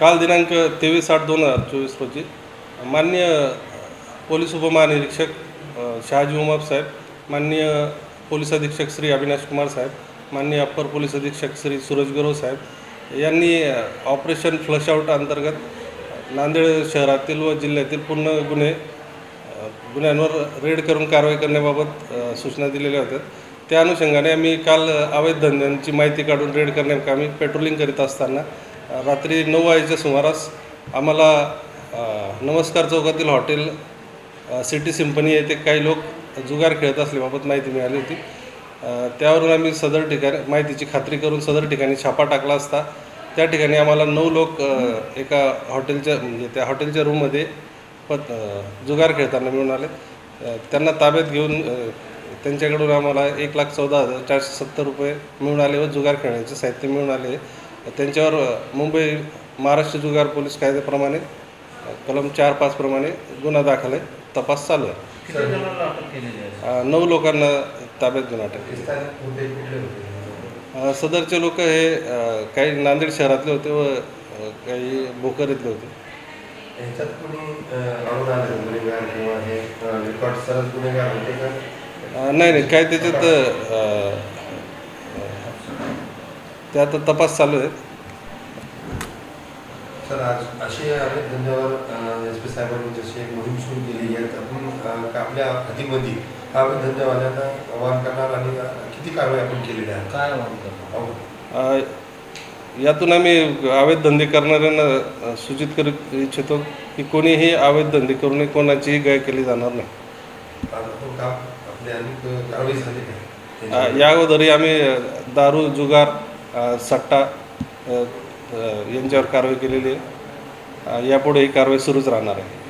काल दिनांक तेवीस आठ दोन हजार चोवीस रोजी माननीय पोलीस उपमहानिरीक्षक शहाजी उमाप साहेब माननीय पोलीस अधीक्षक श्री अविनाश कुमार साहेब माननीय अप्पर पोलीस अधीक्षक श्री सूरज गुरव साहेब यांनी ऑपरेशन फ्लशआउट अंतर्गत नांदेड शहरातील व जिल्ह्यातील पूर्ण गुन्हे गुन्ह्यांवर रेड करून कारवाई करण्याबाबत सूचना दिलेल्या होत्या. त्या अनुषंगाने आम्ही काल अवैध धंद्यांची माहिती काढून रेड करण्याकामी पेट्रोलिंग करीत असताना रात्री नऊ वाजेच्या सुमारास आम्हाला नमस्कार चौकातील हॉटेल सिटी सिम्पनी येथे काही लोक जुगार खेळत असल्याबाबत माहिती मिळाली होती. त्यावरून आम्ही सदर ठिकाणी माहितीची खात्री करून सदर ठिकाणी छापा टाकला असता. त्या ठिकाणी आम्हाला नऊ लोक एका हॉटेलच्या म्हणजे त्या हॉटेलच्या रूममध्ये पत जुगार खेळताना मिळून आले. त्यांना ताब्यात घेऊन त्यांच्याकडून आम्हाला एक लाख चौदा हजार चारशे सत्तर रुपये मिळून आले व जुगार खेळण्याचे साहित्य मिळून आले. त्यांच्यावर मुंबई महाराष्ट्र जुगार पोलीस कायद्याप्रमाणे कलम चार पाच प्रमाणे गुन्हा दाखल आहे. तपास चालू आहे. नऊ लोकांना ताब्यात होते? अ, सदरचे लोक हे काही नांदेड शहरातले होते व काही भोकर इथले होते हे नाही नाही काय त्याच्यात ते आता तपास चालू आहे सर आज असे अनेक धंद्यावर एस पी साहेबांनी जशी एक मोहीम सुरू केली आहे त्यातून आपल्या हातीमध्ये हा धंदेवाल्यांना आवाहन करणार आणि किती कारवाई आपण केलेल्या आहेत? काय आव्हान करणार? अहो, अ, यातून आम्ही अवैध धंदे करणाऱ्यांना सूचित करू इच्छितो की कोणीही अवैध धंदे करू नये कोणाचीही गाय केली जाणार नाही. या अगोदरही आम्ही दारू जुगार सट्टा यांच्यावर कारवाई केलेली आहे. यापुढे ही कारवाई सुरूच राहणार आहे.